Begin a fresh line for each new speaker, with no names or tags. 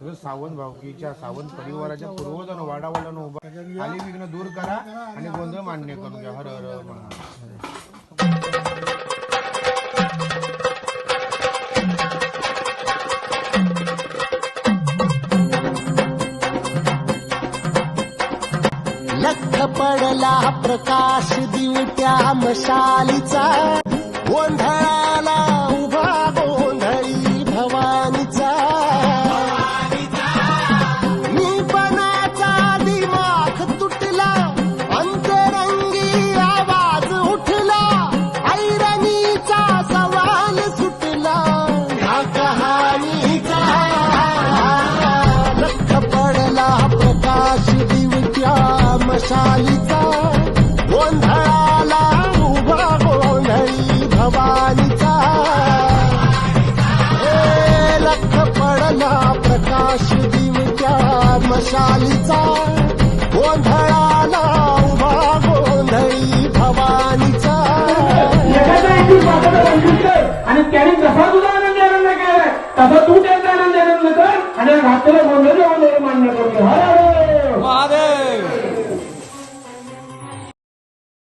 तर सावंत भावकीच्या सावंत परिवाराच्या पूर्वजानं वाडावाल्यानं उभा खाली विघ्न दूर करा आणि गोंधळ मान्य करून घ्या हर हर महादेव.
पडला प्रकाश दिवट्या मशालीचा गोंधळ गोंधळाला उभा गोंधळी भवानीचा. ए लख पडला प्रकाश दिवट्या मशालीचा. गोंधळाला उभा गोंधळी भवानीचा.
आणि त्याने जसा तुझा आनंद आनंद केलाय तसा तू त्यांचा आनंद आनंद कर. आणि रात्र गोंधळ जेवण